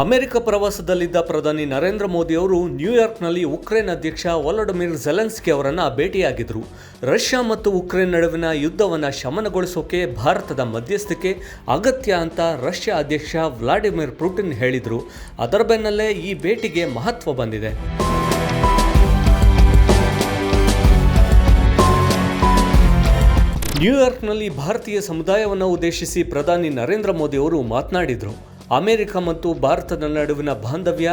America ಪ್ರವಾಸದಲ್ಲಿದ್ದ ಪ್ರಧಾನಿ ನರೇಂದ್ರ ಮೋದಿ ಅವರು ನ್ಯೂಯಾರ್ಕ್ನಲ್ಲಿ Ukraine ಅಧ್ಯಕ್ಷ ವಲಡಮಿರ್ ಜೆಲೆನ್ಸ್ಕಿ ಅವರನ್ನು ಭೇಟಿಯಾಗಿದ್ದರು. ರಷ್ಯಾ ಮತ್ತು ಉಕ್ರೇನ್ ನಡುವಿನ ಯುದ್ಧವನ್ನು ಶಮನಗೊಳಿಸೋಕೆ ಭಾರತದ ಮಧ್ಯಸ್ಥಿಕೆ ಅಗತ್ಯ ಅಂತ ರಷ್ಯಾ ಅಧ್ಯಕ್ಷ ವ್ಲಾಡಿಮಿರ್ ಪುಟಿನ್ ಹೇಳಿದರು. ಅದರ ಬೆನ್ನಲ್ಲೇ ಈ ಭೇಟಿಗೆ ಮಹತ್ವ ಬಂದಿದೆ. ನ್ಯೂಯಾರ್ಕ್ನಲ್ಲಿ ಭಾರತೀಯ ಸಮುದಾಯವನ್ನು ಉದ್ದೇಶಿಸಿ ಪ್ರಧಾನಿ ನರೇಂದ್ರ ಮೋದಿ ಅವರು ಮಾತನಾಡಿದರು. ಅಮೆರಿಕ ಮತ್ತು ಭಾರತದ ನಡುವಿನ ಬಾಂಧವ್ಯ,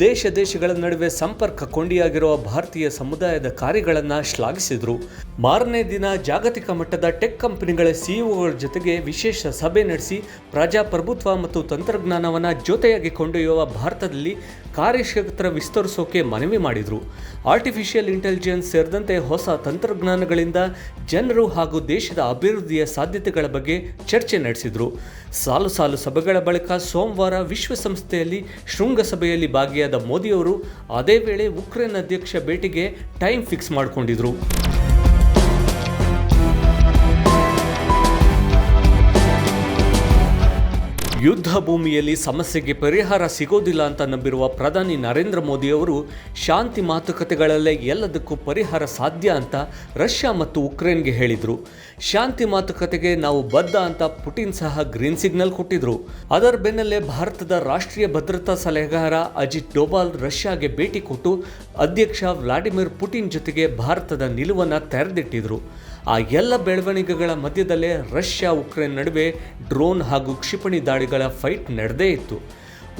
ದೇಶ ದೇಶಗಳ ನಡುವೆ ಸಂಪರ್ಕ ಕೊಂಡಿಯಾಗಿರುವ ಭಾರತೀಯ ಸಮುದಾಯದ ಕಾರ್ಯಗಳನ್ನು ಶ್ಲಾಘಿಸಿದರು. ಮಾರನೇ ದಿನ ಜಾಗತಿಕ ಮಟ್ಟದ ಟೆಕ್ ಕಂಪನಿಗಳ ಸಿಇಒಗಳ ಜೊತೆಗೆ ವಿಶೇಷ ಸಭೆ ನಡೆಸಿ ಪ್ರಜಾಪ್ರಭುತ್ವ ಮತ್ತು ತಂತ್ರಜ್ಞಾನವನ್ನು ಜೊತೆಯಾಗಿ ಕೊಂಡೊಯ್ಯುವ ಭಾರತದಲ್ಲಿ ಕಾರ್ಯಕ್ಷೇತ್ರ ವಿಸ್ತರಿಸೋಕೆ ಮನವಿ ಮಾಡಿದರು. ಆರ್ಟಿಫಿಷಿಯಲ್ ಇಂಟೆಲಿಜೆನ್ಸ್ ಸೇರಿದಂತೆ ಹೊಸ ತಂತ್ರಜ್ಞಾನಗಳಿಂದ ಜನರು ಹಾಗೂ ದೇಶದ ಅಭಿವೃದ್ಧಿಯ ಸಾಧ್ಯತೆಗಳ ಬಗ್ಗೆ ಚರ್ಚೆ ನಡೆಸಿದರು. ಸಾಲು ಸಾಲು ಸಭೆಗಳ ಬಳಿಕ ಸೋಮವಾರ ವಿಶ್ವಸಂಸ್ಥೆಯಲ್ಲಿ ಶೃಂಗಸಭೆಯಲ್ಲಿ ಭಾಗಿಯಾದ ಮೋದಿಯವರು ಅದೇ ವೇಳೆ ಉಕ್ರೇನ್ ಅಧ್ಯಕ್ಷ ಭೇಟಿಗೆ ಟೈಮ್ ಫಿಕ್ಸ್ ಮಾಡಿಕೊಂಡಿದ್ರು. ಯುದ್ಧ ಭೂಮಿಯಲ್ಲಿ ಸಮಸ್ಯೆಗೆ ಪರಿಹಾರ ಸಿಗೋದಿಲ್ಲ ಅಂತ ನಂಬಿರುವ ಪ್ರಧಾನಿ ನರೇಂದ್ರ ಮೋದಿ ಅವರು, ಶಾಂತಿ ಮಾತುಕತೆಗಳಲ್ಲೇ ಎಲ್ಲದಕ್ಕೂ ಪರಿಹಾರ ಸಾಧ್ಯ ಅಂತ ರಷ್ಯಾ ಮತ್ತು ಉಕ್ರೇನ್ಗೆ ಹೇಳಿದರು. ಶಾಂತಿ ಮಾತುಕತೆಗೆ ನಾವು ಬದ್ಧ ಅಂತ ಪುಟಿನ್ ಸಹ ಗ್ರೀನ್ ಸಿಗ್ನಲ್ ಕೊಟ್ಟಿದ್ರು. ಅದರ ಬೆನ್ನಲ್ಲೇ ಭಾರತದ ರಾಷ್ಟ್ರೀಯ ಭದ್ರತಾ ಸಲಹೆಗಾರ ಅಜಿತ್ ಡೋಬಾಲ್ ರಷ್ಯಾಗೆ ಭೇಟಿ ಕೊಟ್ಟು ಅಧ್ಯಕ್ಷ ವ್ಲಾಡಿಮಿರ್ ಪುಟಿನ್ ಜೊತೆಗೆ ಭಾರತದ ನಿಲುವನ್ನು ತೆರೆದಿಟ್ಟಿದ್ರು. ಆ ಎಲ್ಲ ಬೆಳವಣಿಗೆಗಳ ಮಧ್ಯದಲ್ಲೇ ರಷ್ಯಾ ಉಕ್ರೇನ್ ನಡುವೆ ಡ್ರೋನ್ ಹಾಗೂ ಕ್ಷಿಪಣಿ ದಾಳಿಗಳ ಫೈಟ್ ನಡೆದೇ ಇತ್ತು.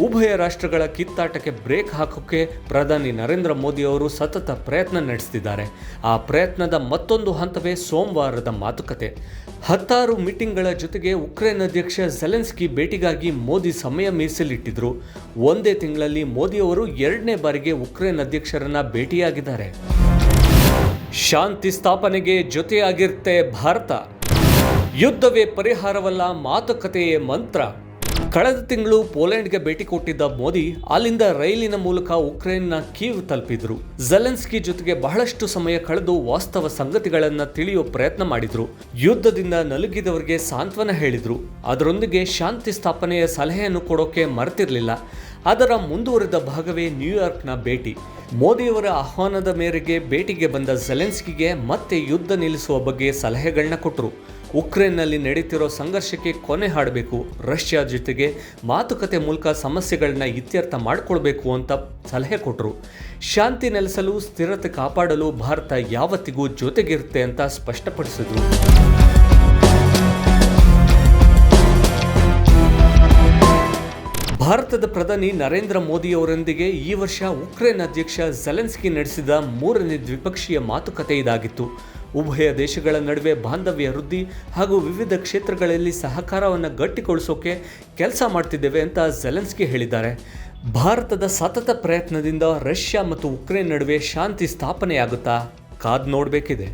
ಉಭಯ ರಾಷ್ಟ್ರಗಳ ಕಿತ್ತಾಟಕ್ಕೆ ಬ್ರೇಕ್ ಹಾಕೋಕೆ ಪ್ರಧಾನಿ ನರೇಂದ್ರ ಮೋದಿ ಅವರು ಸತತ ಪ್ರಯತ್ನ ನಡೆಸ್ತಿದ್ದಾರೆ. ಆ ಪ್ರಯತ್ನದ ಮತ್ತೊಂದು ಹಂತವೇ ಸೋಮವಾರದ ಮಾತುಕತೆ. ಹತ್ತಾರು ಮೀಟಿಂಗ್ಗಳ ಜೊತೆಗೆ ಉಕ್ರೇನ್ ಅಧ್ಯಕ್ಷ ಜೆಲೆನ್ಸ್ಕಿ ಭೇಟಿಗಾಗಿ ಮೋದಿ ಸಮಯ ಮೀಸಲಿಟ್ಟಿದ್ರು. ಒಂದೇ ತಿಂಗಳಲ್ಲಿ ಮೋದಿ ಅವರು ಎರಡನೇ ಬಾರಿಗೆ ಉಕ್ರೇನ್ ಅಧ್ಯಕ್ಷರನ್ನ ಭೇಟಿಯಾಗಿದ್ದಾರೆ. ಶಾಂತಿ ಸ್ಥಾಪನೆಗೆ ಜೊತೆಯಾಗಿರುತ್ತೆ ಭಾರತ. ಯುದ್ಧವೇ ಪರಿಹಾರವಲ್ಲ ಮಾತುಕತೆಯೇ ಮಂತ್ರ. ಕಳೆದ ತಿಂಗಳು ಪೋಲೆಂಡ್ಗೆ ಭೇಟಿ ಕೊಟ್ಟಿದ್ದ ಮೋದಿ ಅಲ್ಲಿಂದ ರೈಲಿನ ಮೂಲಕ ಉಕ್ರೇನ್ನ ಕೀವ್ ತಲುಪಿದ್ರು. ಜೆಲೆನ್ಸ್ಕಿ ಜೊತೆಗೆ ಬಹಳಷ್ಟು ಸಮಯ ಕಳೆದು ವಾಸ್ತವ ಸಂಗತಿಗಳನ್ನ ತಿಳಿಯೋ ಪ್ರಯತ್ನ ಮಾಡಿದ್ರು. ಯುದ್ಧದಿಂದ ನಲುಗಿದವರಿಗೆ ಸಾಂತ್ವನ ಹೇಳಿದ್ರು. ಅದರೊಂದಿಗೆ ಶಾಂತಿ ಸ್ಥಾಪನೆಯ ಸಲಹೆಯನ್ನು ಕೊಡೋಕೆ ಮರೆತಿರ್ಲಿಲ್ಲ. ಅದರ ಮುಂದುವರೆದ ಭಾಗವೇ ನ್ಯೂಯಾರ್ಕ್ನ ಭೇಟಿ. ಮೋದಿಯವರ ಆಹ್ವಾನದ ಮೇರೆಗೆ ಭೇಟಿಗೆ ಬಂದ ಜೆಲೆನ್ಸ್ಕಿಗೆ ಮತ್ತೆ ಯುದ್ಧ ನಿಲ್ಲಿಸುವ ಬಗ್ಗೆ ಸಲಹೆಗಳನ್ನ ಕೊಟ್ಟರು ಉಕ್ರೇನ್ನಲ್ಲಿ ನಡೀತಿರೋ ಸಂಘರ್ಷಕ್ಕೆ ಕೊನೆ ಹಾಡಬೇಕು. ರಷ್ಯಾ ಜೊತೆಗೆ ಮಾತುಕತೆ ಮೂಲಕ ಸಮಸ್ಯೆಗಳನ್ನ ಇತ್ಯರ್ಥ ಮಾಡಿಕೊಳ್ಬೇಕು ಅಂತ ಸಲಹೆ ಕೊಟ್ಟರು ಶಾಂತಿ ನೆಲೆಸಲು, ಸ್ಥಿರತೆ ಕಾಪಾಡಲು ಭಾರತ ಯಾವತ್ತಿಗೂ ಜೊತೆಗಿರುತ್ತೆ ಅಂತ ಸ್ಪಷ್ಟಪಡಿಸಿದರು. ಭಾರತದ ಪ್ರಧಾನಿ ನರೇಂದ್ರ ಮೋದಿ ಅವರೊಂದಿಗೆ ಈ ವರ್ಷ ಉಕ್ರೇನ್ ಅಧ್ಯಕ್ಷ ಜೆಲೆನ್ಸ್ಕಿ ನಡೆಸಿದ ಮೂರನೇ ದ್ವಿಪಕ್ಷೀಯ ಮಾತುಕತೆ ಇದಾಗಿತ್ತು. ಉಭಯ ದೇಶಗಳ ನಡುವೆ ಬಾಂಧವ್ಯ ವೃದ್ಧಿ ಹಾಗೂ ವಿವಿಧ ಕ್ಷೇತ್ರಗಳಲ್ಲಿ ಸಹಕಾರವನ್ನು ಗಟ್ಟಿಗೊಳಿಸೋಕೆ ಕೆಲಸ ಮಾಡ್ತಿದ್ದೇವೆ ಅಂತ ಜೆಲೆನ್ಸ್ಕಿ ಹೇಳಿದ್ದಾರೆ. ಭಾರತದ ಸತತ ಪ್ರಯತ್ನದಿಂದ ರಷ್ಯಾ ಮತ್ತು ಉಕ್ರೇನ್ ನಡುವೆ ಶಾಂತಿ ಸ್ಥಾಪನೆಯಾಗುತ್ತಾ ಕಾದ್ ನೋಡಬೇಕಿದೆ.